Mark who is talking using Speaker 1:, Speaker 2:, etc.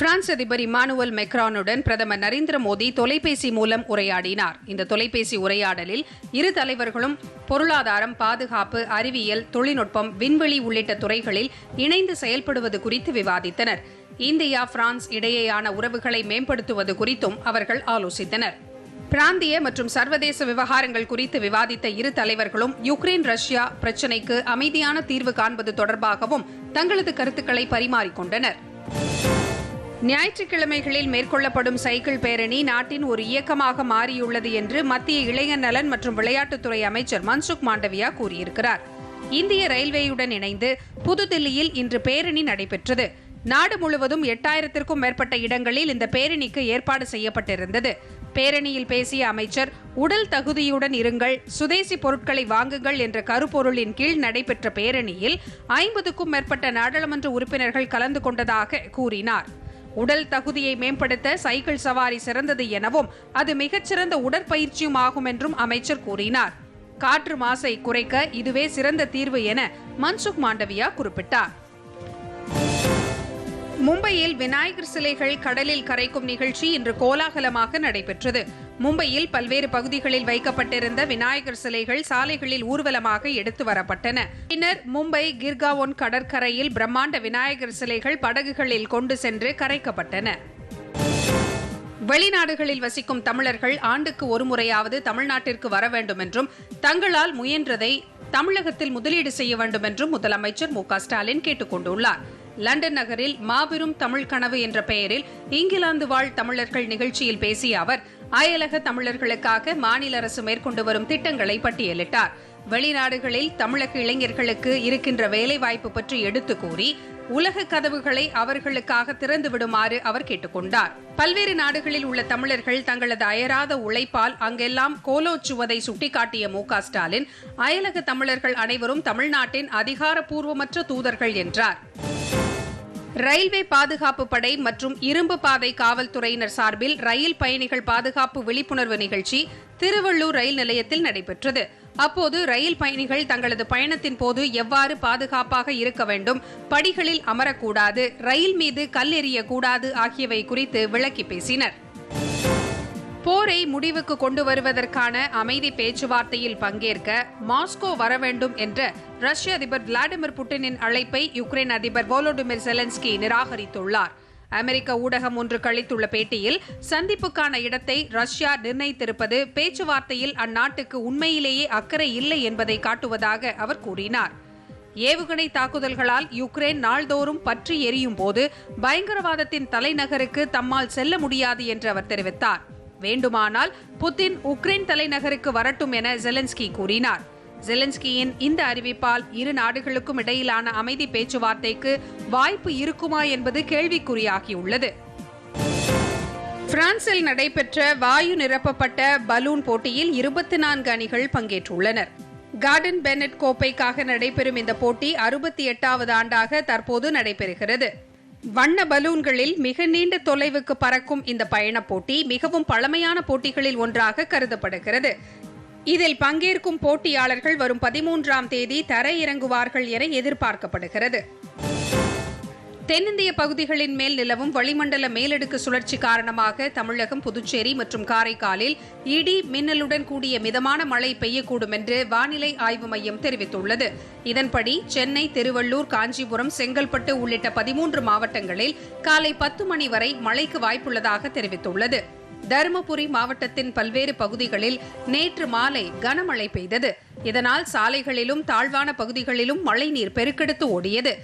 Speaker 1: France அதிபர் Emmanuel மெக்ரானுடன் பிரதமர் நரேந்திர மோடி தொலைபேசி மூலம் உரையாடினார் இந்த தொலைபேசி உரையாடலில் இரு தலைவர்களும் பொருளாதாரம் பாதுகாப்பு அறிவியல் தொழில்நுட்பம் விண்வெளி உள்ளிட்ட துறைகளில் இணைந்து செயல்படுவது குறித்து விவாதித்தனர் இந்தியா பிரான்ஸ் இடையேயான உறவுகளை மேம்படுத்துவது குறித்தும் அவர்கள் ஆலோசித்தனர் பிராந்திய மற்றும் சர்வதேச விவகாரங்கள் குறித்து விவாதித்த இரு தலைவர்களும் யுக்ரைன் ரஷ்யா பிரச்சினைக்கு அமைதியான தீர்வு காண்பது தொடர்பாகவும் தங்களது கருத்துக்களை பரிமாறிக்கொண்டனர் ஞாயிற்றுக்கிழமைகளில் மேற்கொள்ளப்படும் சைக்கிள் பேரணி நாட்டின் ஒரு இயக்கமாக மாறியுள்ளது என்று மத்திய இளைஞர் நலன் மற்றும் விளையாட்டுத்துறை அமைச்சர் மன்சுக் மாண்டவியா கூறியிருக்கிறார் இந்திய ரயில்வேயுடன் இணைந்து புதுதில்லியில் இன்று பேரணி நடைபெற்றது நாடு முழுவதும் எட்டாயிரத்திற்கும் மேற்பட்ட இடங்களில் இந்த பேரணிக்கு ஏற்பாடு செய்யப்பட்டிருந்தது பேரணியில் பேசிய அமைச்சர் உடல் தகுதியுடன் இருங்கள் சுதேசி பொருட்களை வாங்குங்கள் என்ற கருப்பொருளின் கீழ் நடைபெற்ற பேரணியில் ஐம்பதுக்கும் மேற்பட்ட நாடாளுமன்ற உறுப்பினர்கள் கலந்து கொண்டதாக கூறினார் உடல் தகுதியை மேம்படுத்த சைக்கிள் சவாரி சிறந்தது எனவும் அது மிகச்சிறந்த உடற்பயிற்சியும் ஆகும் என்றும் அமைச்சர் கூறினார் காற்று மாசை குறைக்க இதுவே சிறந்த தீர்வு என மன்சுக் மாண்டவியா குறிப்பிட்டார் மும்பையில் விநாயகர் சிலைகள் கடலில் கரைக்கும் நிகழ்ச்சி இன்று கோலாகலமாக நடைபெற்றது மும்பையில் பல்வேறு பகுதிகளில் வைக்கப்பட்டிருந்த விநாயகர் சிலைகள் சாலைகளில் ஊர்வலமாக எடுத்து வரப்பட்டன பின்னர் மும்பை கிர்காவோன் கடற்கரையில் பிரம்மாண்ட விநாயகர் சிலைகள் படகுகளில் கொண்டு சென்று கரைக்கப்பட்டன வெளிநாடுகளில் வசிக்கும் தமிழர்கள் ஆண்டுக்கு ஒருமுறையாவது தமிழ்நாட்டிற்கு வர வேண்டும் என்றும் தங்களால் முயன்றதை தமிழகத்தில் முதலீடு செய்ய வேண்டும் என்றும் முதலமைச்சர் மு க ஸ்டாலின் கேட்டுக் லண்டன் நகரில் மாபெரும் தமிழ் கனவு என்ற பெயரில் இங்கிலாந்து வாழ் தமிழர்கள் நிகழ்ச்சியில் பேசிய அவர் அயலக தமிழர்களுக்காக மாநில அரசு மேற்கொண்டு வரும் திட்டங்களை பட்டியலிட்டார் வெளிநாடுகளில் தமிழக இளைஞர்களுக்கு இருக்கின்ற வேலைவாய்ப்பு பற்றி எடுத்து கூறி உலக கதவுகளை அவர்களுக்காக திறந்து விடுமாறு அவர் கேட்டுக்கொண்டார் பல்வேறு நாடுகளில் உள்ள தமிழர்கள் தங்களது அயராத உழைப்பால் அங்கெல்லாம் கோலோச்சுவதை சுட்டிக்காட்டிய மு க ஸ்டாலின் அயலக தமிழர்கள் அனைவரும் தமிழ்நாட்டின் அதிகாரப்பூர்வமற்ற தூதர்கள் என்றார் ரயில்வே பாதுகாப்பு படை மற்றும் இரும்பு பாதை காவல்துறையினர் சார்பில் ரயில் பயணிகள் பாதுகாப்பு விழிப்புணர்வு நிகழ்ச்சி திருவள்ளூர் ரயில் நிலையத்தில் நடைபெற்றது அப்போது ரயில் பயணிகள் தங்களது பயணத்தின் போது எவ்வாறு பாதுகாப்பாக இருக்க வேண்டும் படிகளில் அமரக்கூடாது ரயில் மீது கல் எறியக்கூடாது ஆகியவை குறித்து விளக்கி பேசினர் போரை முடிவுக்கு கொண்டு வருவதற்கான அமைதி பேச்சுவார்த்தையில் பங்கேற்க மாஸ்கோ வர வேண்டும் என்ற ரஷ்ய அதிபர் விளாடிமிர் புட்டினின் அழைப்பை யுக்ரைன் அதிபர் வோலோடிமிர் செலன்ஸ்கி நிராகரித்துள்ளார் அமெரிக்க ஊடகம் ஒன்று கழித்துள்ள பேட்டியில் சந்திப்புக்கான இடத்தை ரஷ்யா நிர்ணயித்திருப்பது பேச்சுவார்த்தையில் அந்நாட்டுக்கு உண்மையிலேயே அக்கறை இல்லை என்பதை காட்டுவதாக அவர் கூறினார் ஏவுகணை தாக்குதல்களால் யுக்ரைன் நாள்தோறும் பற்றி எரியும் போது பயங்கரவாதத்தின் தலைநகருக்கு தம்மால் செல்ல முடியாது என்று அவர் தெரிவித்தார் வேண்டுமானால் புதின் உக்ரைன் தலைநகருக்கு வரட்டும் என ஜெலன்ஸ்கி கூறினார் ஜெலன்ஸ்கியின் இந்த அறிவிப்பால் இரு நாடுகளுக்கும் இடையிலான அமைதி பேச்சுவார்த்தைக்கு வாய்ப்பு இருக்குமா என்பது கேள்விக்குறியாகியுள்ளது பிரான்சில் நடைபெற்ற வாயு நிரப்பப்பட்ட பலூன் போட்டியில் இருபத்தி நான்கு அணிகள் பங்கேற்றுள்ளனர் கார்டன் பென்னட் கோப்பைக்காக நடைபெறும் இந்த போட்டி அறுபத்தி எட்டாவது ஆண்டாக தற்போது நடைபெறுகிறது வண்ண பலூன்களில் மிக நீண்ட தொலைவுக்கு பறக்கும் இந்த பயணப் போட்டி மிகவும் பழமையான போட்டிகளில் ஒன்றாக கருதப்படுகிறது இதில் பங்கேற்கும் போட்டியாளர்கள் வரும் பதிமூன்றாம் தேதி தரையிறங்குவார்கள் என எதிர்பார்க்கப்படுகிறது தென்னிந்திய பகுதிகளின் மேல் நிலவும் வளிமண்டல மேலடுக்கு சுழற்சி காரணமாக தமிழகம் புதுச்சேரி மற்றும் காரைக்காலில் இடி மின்னலுடன் கூடிய மிதமான மழை பெய்யக்கூடும் என்று வானிலை ஆய்வு மையம் தெரிவித்துள்ளது இதன்படி சென்னை திருவள்ளூர் காஞ்சிபுரம் செங்கல்பட்டு உள்ளிட்ட பதிமூன்று மாவட்டங்களில் காலை பத்து மணி வரை மழைக்கு வாய்ப்புள்ளதாக தெரிவித்துள்ளது தருமபுரி மாவட்டத்தின் பல்வேறு பகுதிகளில் நேற்று மாலை கனமழை பெய்தது இதனால் சாலைகளிலும் தாழ்வான பகுதிகளிலும் மழைநீர் பெருக்கெடுத்து ஓடியது